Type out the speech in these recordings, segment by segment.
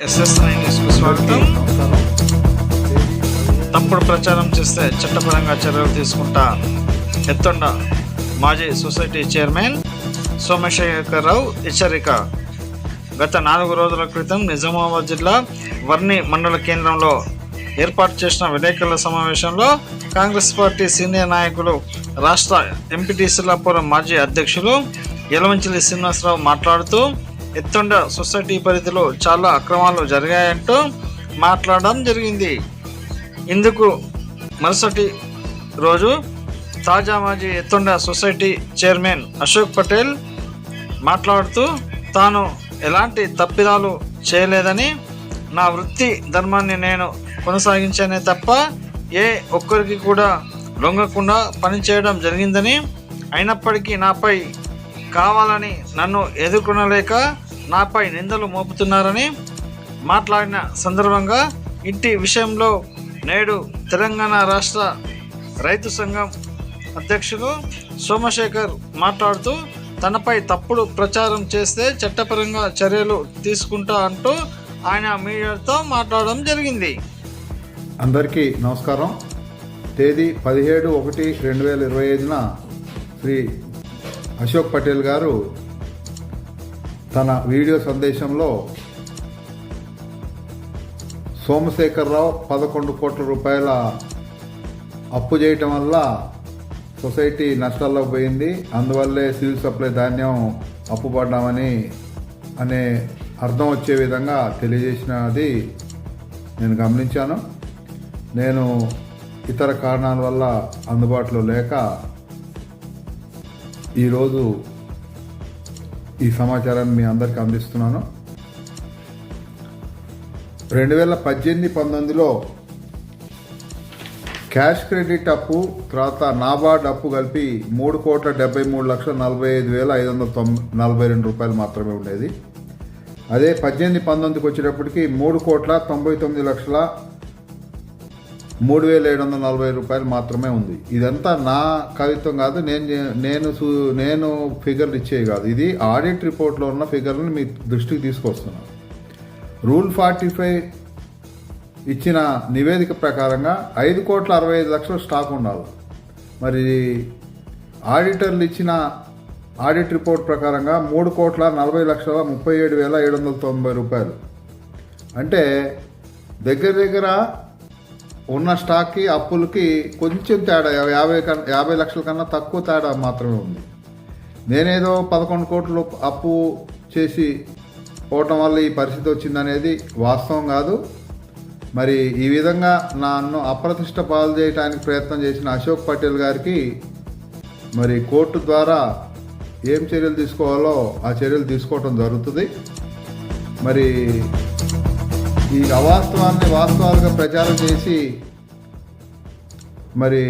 SSI న్యూస్కు స్వాగతం. తప్పుడు ప్రచారం చేస్తే చట్టపరంగా చర్యలు తీసుకుంటా ఎత్తండ మాజీ సొసైటీ చైర్మన్ సోమశేఖరరావు హెచ్చరిక. గత నాలుగు రోజుల క్రితం నిజామాబాద్ జిల్లా వర్ణి మండల కేంద్రంలో ఏర్పాటు చేసిన విలేకరుల సమావేశంలో కాంగ్రెస్ పార్టీ సీనియర్ నాయకులు రాష్ట్ర ఎంపీటీసీలాపురం మాజీ అధ్యక్షులు యలవంచిలి శ్రీనివాసరావు మాట్లాడుతూ ఎత్తుండ సొసైటీ పరిధిలో చాలా అక్రమాలు జరిగాయంటూ మాట్లాడడం జరిగింది. ఇందుకు మరుసటి రోజు తాజా మాజీ ఎత్తుండ సొసైటీ చైర్మన్ అశోక్ పటేల్ మాట్లాడుతూ తాను ఎలాంటి తప్పిదాలు చేయలేదని నా వృత్తి ధర్మాన్ని నేను కొనసాగించానే తప్ప ఏ ఒక్కరికి కూడా లొంగకుండా పనిచేయడం జరిగిందని అయినప్పటికీ నాపై కావాలని నన్ను ఎదుర్కొనలేక నాపై నిందలు మోపుతున్నారని మాట్లాడిన సందర్భంగా ఇంటి విషయంలో నేడు తెలంగాణ రాష్ట్ర రైతు సంఘం అధ్యక్షులు సోమశేఖర్ మాట్లాడుతూ తనపై తప్పుడు ప్రచారం చేస్తే చట్టపరంగా చర్యలు తీసుకుంటా అంటూ ఆయన మీడియాతో మాట్లాడడం జరిగింది. అందరికీ నమస్కారం. తేదీ పదిహేడు ఒకటి రెండు వేల ఇరవై ఐదున శ్రీ అశోక్ పటేల్ గారు తన వీడియో సందేశంలో సోమశేఖరరావు పదకొండు కోట్ల రూపాయల అప్పు చేయటం వల్ల సొసైటీ నష్టాల్లో పోయింది. అందువల్లే సివిల్ సప్లై ధాన్యం అప్పు పడ్డామని అనే అర్థం వచ్చే విధంగా తెలియజేసినది నేను గమనించాను. నేను ఇతర కారణాల వల్ల అందుబాటులో లేక ఈరోజు ఈ సమాచారాన్ని మీ అందరికీ అందిస్తున్నాను. రెండు వేల పద్దెనిమిది పంతొమ్మిదిలో క్యాష్ క్రెడిట్ అప్పు తర్వాత నాబార్డ్ అప్పు కలిపి మూడు కోట్ల డెబ్బై మూడు లక్షల నలభై ఐదు వేల ఐదు వందల తొంభై నలభై రెండు రూపాయలు మాత్రమే ఉండేది. అదే పద్దెనిమిది పంతొమ్మిదికి వచ్చేటప్పటికి మూడు కోట్ల తొంభై తొమ్మిది లక్షల మూడు వేల ఏడు వందల నలభై రూపాయలు మాత్రమే ఉంది. ఇదంతా నా కవిత్వం కాదు నేను నేను నేను ఫిగర్లు ఇచ్చేవి కాదు. ఇది ఆడిట్ రిపోర్ట్లో ఉన్న ఫిగర్లను మీ దృష్టికి తీసుకొస్తున్నాను. రూల్ ఫార్టీ ఫైవ్ ఇచ్చిన నివేదిక ప్రకారంగా ఐదు కోట్ల అరవై ఐదు లక్షల స్టాక్ ఉండాలి. మరి ఆడిటర్లు ఇచ్చిన ఆడిట్ రిపోర్ట్ ప్రకారంగా మూడు కోట్ల నలభై లక్షల ముప్పై ఏడు వేల ఏడు వందల తొంభై రూపాయలు. అంటే దగ్గర దగ్గర ఉన్న స్టాక్కి అప్పులకి కొంచెం తేడా యాభై కన్నా యాభై లక్షల కన్నా తక్కువ తేడా మాత్రమే ఉంది. నేనేదో పదకొండు కోట్లు అప్పు చేసి పోవటం వల్ల ఈ పరిస్థితి వచ్చిందనేది వాస్తవం కాదు. మరి ఈ విధంగా నన్ను అప్రతిష్ట పాలు చేయడానికి ప్రయత్నం చేసిన అశోక్ పటేల్ గారికి మరి కోర్టు ద్వారా ఏం చర్యలు తీసుకోవాలో ఆ చర్యలు తీసుకోవటం జరుగుతుంది. మరి ఈ అవాస్తవాన్ని వాస్తవాలుగా ప్రచారం చేసి మరి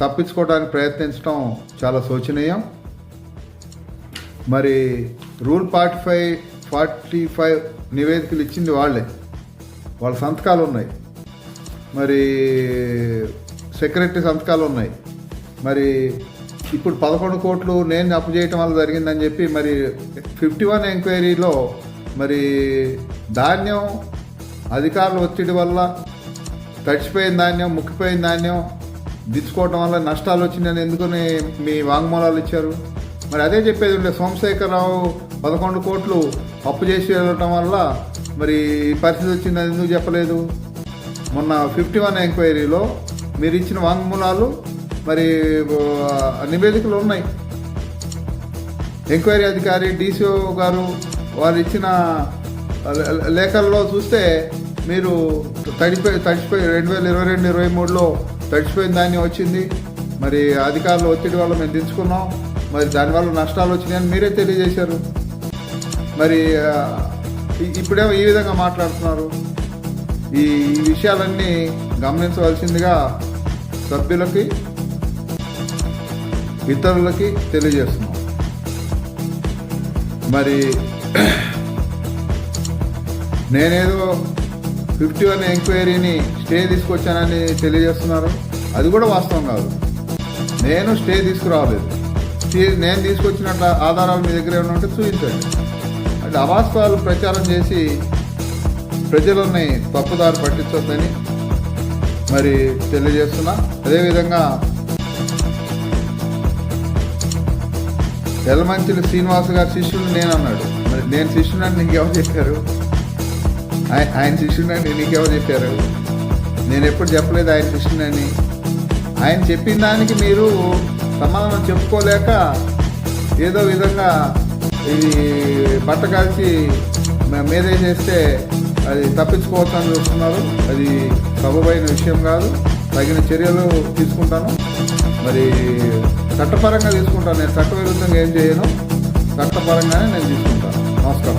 తప్పించుకోవడానికి ప్రయత్నించడం చాలా శోచనీయం. మరి rule forty five forty five నివేదికలు ఇచ్చింది వాళ్ళే. వాళ్ళ సంతకాలు ఉన్నాయి. మరి సెక్రటరీ సంతకాలు ఉన్నాయి. మరి ఇప్పుడు పదకొండు కోట్లు నేను అప్పు చేయటం వల్ల జరిగిందని చెప్పి మరి ఫిఫ్టీ వన్ ఎంక్వైరీలో మరి ధాన్యం అధికారుల ఒత్తిడి వల్ల తడిచిపోయిన ధాన్యం ముక్కిపోయిన ధాన్యం దించుకోవటం వల్ల నష్టాలు వచ్చిందని ఎందుకని మీ వాంగ్మూలాలు ఇచ్చారు? మరి అదే చెప్పేది ఉండే సోమశేఖరరావు పదకొండు కోట్లు అప్పు చేసి వెళ్ళటం వల్ల మరి పరిస్థితి వచ్చిందని ఎందుకు చెప్పలేదు? మొన్న ఫిఫ్టీ వన్ ఎంక్వైరీలో మీరు ఇచ్చిన వాంగ్మూలాలు మరి నివేదికలు ఉన్నాయి. ఎంక్వైరీ అధికారి డీసీఓ గారు వారు ఇచ్చిన లేఖల్లో చూస్తే మీరు తడిపోయి తడిచిపోయి రెండు వేల ఇరవై రెండు ఇరవై మూడులో తడిచిపోయిన దాన్ని వచ్చింది. మరి అధికారుల ఒత్తిడి వల్ల మేము తెచ్చుకున్నాం మరి దానివల్ల నష్టాలు వచ్చినాయని మీరే తెలియజేశారు. మరి ఇప్పుడేమో ఈ విధంగా మాట్లాడుతున్నారు. ఈ ఈ విషయాలన్నీ గమనించవలసిందిగా సభ్యులకి ఇతరులకి తెలియజేస్తున్నాం. మరి నేనేదో ఫిఫ్టీ వన్ ఎంక్వైరీని స్టే తీసుకొచ్చానని తెలియజేస్తున్నారు. అది కూడా వాస్తవం కాదు. నేను స్టే తీసుకురావలేదు స్టే- నేను తీసుకొచ్చినట్ల ఆధారాలు మీ దగ్గర ఏమైనా ఉంటే చూపించండి. అంటే అవాస్తవాలు ప్రచారం చేసి ప్రజలని తప్పుదారి పట్టించొద్దని మరి తెలియజేస్తున్నా. అదేవిధంగా ఎలమంచిలి శ్రీనివాస్ గారి శిష్యుడు నేను అన్నాడు మరి నేను శిష్యుడని నీకు ఎవరు చెప్పారు? ఆయన శిష్యుడని నీకెవరు చెప్పారు? నేను ఎప్పుడు చెప్పలేదు ఆయన శిష్యుడని. ఆయన చెప్పిన దానికి మీరు సమాధానం చెప్పుకోలేక ఏదో విధంగా ఇది బట్ట కాల్చి మ- మీదేసేస్తే అది తప్పించుకోవచ్చని చూస్తున్నారు. అది సబబైన విషయం కాదు. తగిన చర్యలు తీసుకుంటాను. మరి చట్టపరంగా తీసుకుంటాను. నేను చట్టవిరుద్ధంగా ఏం చేయను. చట్టపరంగానే నేను తీసుకుంటాను. నమస్కారం.